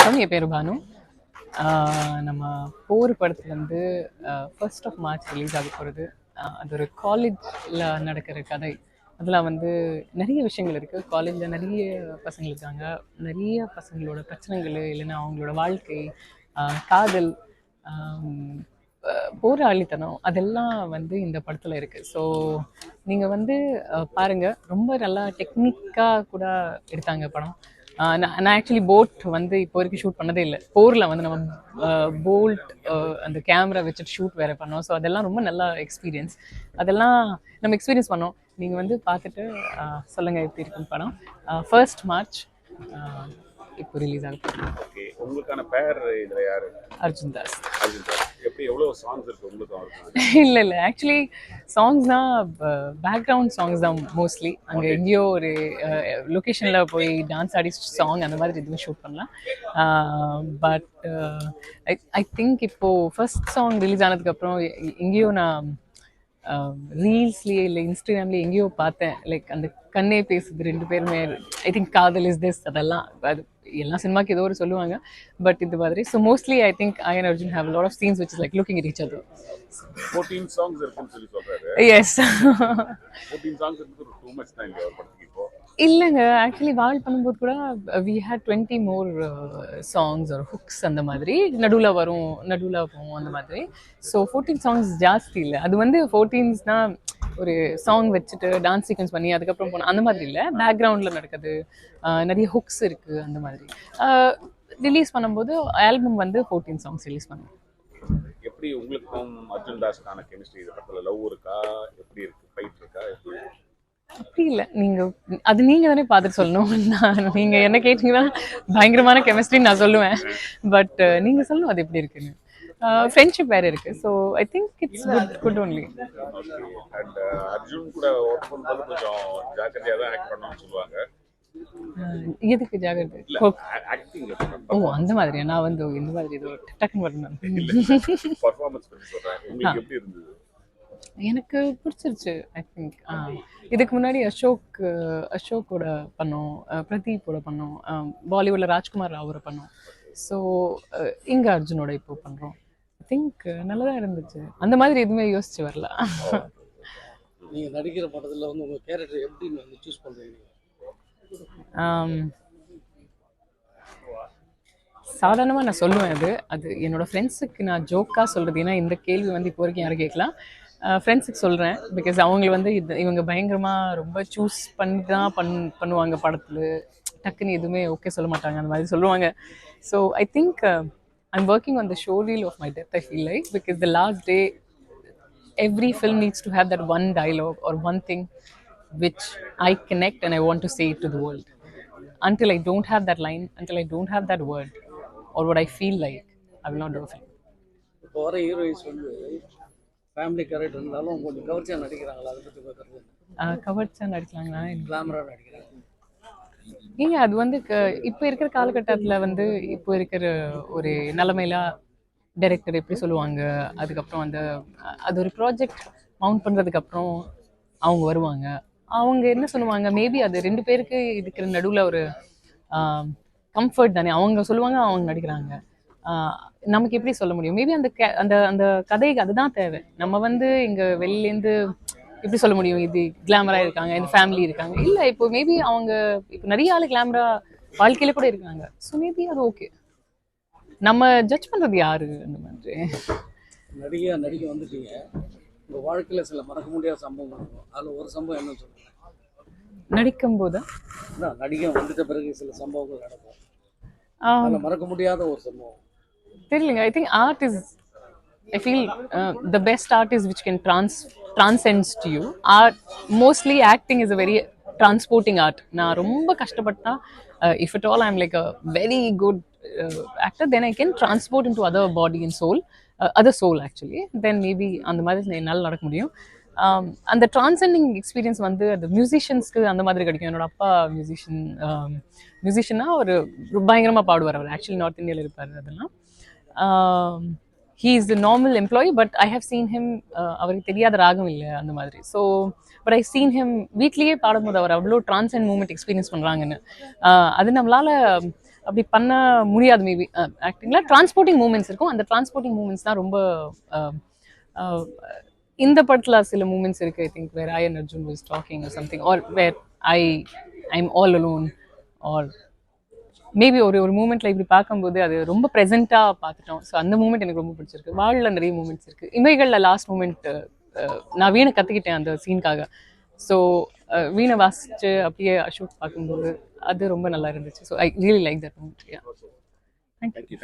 வணக்கம். என் பேர் பானு. நம்ம போர் படத்தில் வந்து ஃபர்ஸ்ட் ஆஃப் மார்ச் ரிலீஸ் ஆக போகிறது அது ஒரு காலேஜில் நடக்கிற கதை. அதில் வந்து நிறைய விஷயங்கள் இருக்குது காலேஜில் நிறைய பசங்க இருக்காங்க. நிறைய பசங்களோட பிரச்சனைகள் இல்லைன்னா அவங்களோட வாழ்க்கை காதல் போராளித்தனம் அதெல்லாம் வந்து இந்த படத்தில் இருக்குது ஸோ நீங்கள் வந்து பாருங்கள் பாருங்க. ரொம்ப நல்லா டெக்னிக்காக கூட எடுத்தாங்க படம். நான் ஆக்சுவலி போட் வந்து இப்போ வரைக்கும் ஷூட் பண்ணதே இல்லை. போரில் வந்து நம்ம போல்ட் அந்த கேமரா வச்சுட்டு ஷூட் வேறு பண்ணோம். ஸோ அதெல்லாம் ரொம்ப நல்ல எக்ஸ்பீரியன்ஸ் அதெல்லாம் நம்ம எக்ஸ்பீரியன்ஸ் பண்ணோம். நீங்கள் வந்து பார்த்துட்டு ஆஹ் சொல்லுங்க எப்படி இருக்குன்னு படம். ஃபர்ஸ்ட் மார்ச் இப்போ ரிலீஸ் ஆகும் ஓகே உங்களுக்கான பேர் இதுல யாரு? அர்ஜுன் தாஸ். அர்ஜுன் சார் எப்படி எவ்வளவு சாங்ஸ் இருக்கு உங்களுக்கு இல்லை இல்லை. ஆக்சுவலி சாங்ஸ்னா பேக்ரவுண்ட் சாங்ஸ் தான் மோஸ்ட்லி அங்கே எங்கேயோ ஒரு லொக்கேஷனில் போய் டான்ஸ் ஆடி சாங் அந்த மாதிரி எதுவும் ஷூட் பண்ணலாம் பட் ஐ ஐ திங்க் இப்போது ஃபர்ஸ்ட் சாங் ரிலீஸ் ஆனதுக்கப்புறம் எங்கேயோ நான் ரீல்ஸ்லேயே இல்லை இன்ஸ்டாகிராம்லேயே எங்கேயோ பார்த்தேன். லைக் அந்த கண்ணே பேசுது ரெண்டு பேருமே. I think kadhal is this அதெல்லாம். அது எல்லா சினிமாக்கு ஏதோ ஒரு சொல்லுவாங்க. பட் இது மாதிரி. So mostly I think I and Arjun have lot of scenes which is like looking சொல்லி சொல்றாரு. எஸ் இல்லைங்க. ஆக்சுவலி வால் பண்ணும்போது கூட we had twenty more songs ஒரு ஹுக்ஸ் அந்த மாதிரி. நடுவில் வரும் நடுவில் போகும் அந்த மாதிரி. ஸோ ஃபோர்டீன் சாங்ஸ் ஜாஸ்தி இல்லை. அது வந்து ஃபோர்டீன்ஸ்னால் ஒரு சாங் வச்சுட்டு டான்ஸ் சீக்வன்ஸ் பண்ணி அதுக்கப்புறம் போனோம் அந்த மாதிரி இல்லை. பேக்ரவுண்டில் நடக்குது. Uh, நிறைய ஹுக்ஸ் இருக்குது அந்த மாதிரி. Uh, ரிலீஸ் பண்ணும்போது ஆல்பம் வந்து ஃபோர்டீன் சாங்ஸ் ரிலீஸ் பண்ணுவோம். எப்படி உங்களுக்கும் அர்ஜுன் தாஸ்க்கான கெமிஸ்ட்ரி இந்த பக்கத்தில் லவ் இருக்கா? எப்படி இருக்கு? ஃபைட் இருக்கா? இருக்கு? இல்லை. நீங்கள் அது நீங்கள் தானே பார்த்துட்டு சொல்லணும். நான் நீங்கள் என்ன கேட்டிங்கன்னா பயங்கரமான கெமிஸ்ட்ரி நான் சொல்லுவேன். பட் நீங்கள் சொல்லணும் அது எப்படி இருக்குன்னு. ஃப்ரெண்ட்ஷிப் வேறு இருக்குது so I think it's good good and Arjun கூட ஒர்க் பண்ணும்போது கொஞ்சம் ஜாக்கிரதையா தான் ஆக்ட் பண்ணணும்னு சொல்லுவாங்க. எதுக்கு ஜாகிரதை ஓ, ஆக்டிங் ஓ அந்த மாதிரியா? நான் வந்து இந்த மாதிரி ஏதோ டக்குன்னு வரணும். எனக்கு பிடிச்சிருச்சு ஐ திங்க் இதுக்கு முன்னாடி அசோக் அசோக்கோட பண்ணோம் பிரதீப்போட பண்ணோம் பாலிவுட்டில் ராஜ்குமார் ராவோட பண்ணோம். ஸோ இங்கே அர்ஜுனோட இப்போ பண்ணுறோம் ஐ திங்க் நல்லதாக இருந்துச்சு. அந்த மாதிரி எதுவுமே யோசிச்சு வரல. நீங்க நடிக்கிற படத்துல வந்து உங்க கேரக்டர் எப்படி வந்து சூஸ் பண்றீங்க சாதாரணமாக நான் சொல்லுவேன் அது. அது என்னோட ஃப்ரெண்ட்ஸுக்கு நான் ஜோக்காக சொல்கிறது ஏன்னா இந்த கேள்வி வந்து இப்போ வரைக்கும் யாரும் கேட்கலாம் ஃப்ரெண்ட்ஸுக்கு சொல்கிறேன் பிகாஸ் அவங்க வந்து இது இவங்க பயங்கரமாக ரொம்ப சூஸ் பண்ணி தான் பண் பண்ணுவாங்க படத்தில் டக்குன்னு எதுவுமே ஓகே சொல்ல மாட்டாங்க அந்த மாதிரி சொல்லுவாங்க so I think I'm working on the showreel of my death I feel like because the last day every film needs to have that one dialogue or one thing which I connect and I want to say to the world until I don't have that line until I don't have that word or what I feel like I will not do இப்போ வர heroines வந்து family character இருந்தாலும் கொஞ்சம் கவர்ச்சியா நடிக்கிறாங்களா? அதை பத்தி உங்க கருத்து என்ன? கவர்ச்சா நடிக்கலாங்களா கிளாமரா நடிக்கிறாங்க ஏங்க அது வந்து இப்போ இருக்கிற காலகட்டத்தில் வந்து இப்போ இருக்கிற ஒரு நிலமையில டைரக்டர் எப்படி சொல்லுவாங்க? அதுக்கப்புறம் அந்த அது ஒரு ப்ராஜெக்ட் மவுண்ட் பண்ணுறதுக்கு அப்புறம் அவங்க வருவாங்க. அவங்க என்ன சொல்லுவாங்க? மேபி அது ரெண்டு பேருக்கு இருக்கிற நடுவில் ஒரு கம்ஃபர்ட் தானே. அவங்க சொல்லுவாங்க அவங்க நடிக்கிறாங்க. நமக்கு எப்படி சொல்ல முடியும்? மேபி அந்த அந்த அந்த கதைக்கு அதுதான் தேவை. நம்ம வந்து இங்கே வெளியிலேருந்து எப்படி சொல்ல முடியும்? இது கிளாமரா இருக்காங்க இந்த ஃபேமிலி இருக்காங்க. இல்லை இப்போ மேபி அவங்க இப்போ நிறைய ஆள் கிளாமரா வாழ்க்கையில கூட இருக்காங்க. ஸோ மேபி அது ஓகே நம்ம ஜட்ஜ் பண்றது யாரு அந்த மாதிரி? நடிகையா நடிக்க வந்துட்டீங்க. உங்க வாழ்க்கையில சில மறக்க முடியாத சம்பவம் இருக்கும். அதுல ஒரு சம்பவம் என்னன்னு சொல்லுங்க? நடிக்கும் போது நடிகை வந்துட்ட பிறகு சில சம்பவங்கள் நடக்கும். மறக்க முடியாத ஒரு சம்பவம். தெரியலங்க. I think art is I feel the best art is which can trans transcends to you art mostly acting is a very transporting art நான் ரொம்ப கஷ்டப்பட்டா if it all I'm like a very good actor then I can transport in to other body and soul other soul actually then maybe அந்த மாதிரி என்னால் நடக்க முடியும். அந்த transcending experience வந்து அந்த மியூசிஷியன்ஸ்க்கு அந்த மாதிரி கிடைக்கும். என்னோட அப்பா மியூசிஷியன் மியூசிஷியனா ஒரு பயங்கரமாக பாடுவார் அவர். ஆக்சுவலி நார்த் இந்தியாவில் இருப்பார் அதெல்லாம். He is normal employee but I have seen him அவருக்கு தெரியாத ராகம் இல்லை அந்த மாதிரி. So but I seen him வீட்லேயே பாடும்போது அவர் அவ்வளோ ட்ரான்ஸ் அண்ட் மூமெண்ட் எக்ஸ்பீரியன்ஸ் பண்ணுறாங்கன்னு அது நம்மளால் அப்படி பண்ண முடியாது மேபி ஆக்டிங்கில் டிரான்ஸ்போர்ட்டிங் மூமெண்ட்ஸ் இருக்கும். அந்த டிரான்ஸ்போர்ட்டிங் மூமெண்ட்ஸ் தான் ரொம்ப um, uh, இந்த படத்தில் சில மூமெண்ட்ஸ் இருக்குது I think where I and Arjun was talking something or where I I am all alone or maybe ஒரு ஒரு மூமெண்ட்ல இப்படி பார்க்கும்போது அது ரொம்ப ப்ரெசென்ட்டாக பார்த்துட்டோம். ஸோ அந்த மூமெண்ட் எனக்கு ரொம்ப பிடிச்சிருக்கு. வாழ்ல நிறைய மூமெண்ட்ஸ் இருக்கு. இமைகளில் லாஸ்ட் மூமெண்ட் நான் வீணை கற்றுக்கிட்டேன் அந்த சீனுக்காக ஸோ வீணை வாசிச்சு அப்படியே அசோக் பார்க்கும்போது அது ரொம்ப நல்லா இருந்துச்சு. So I really like that moment thank you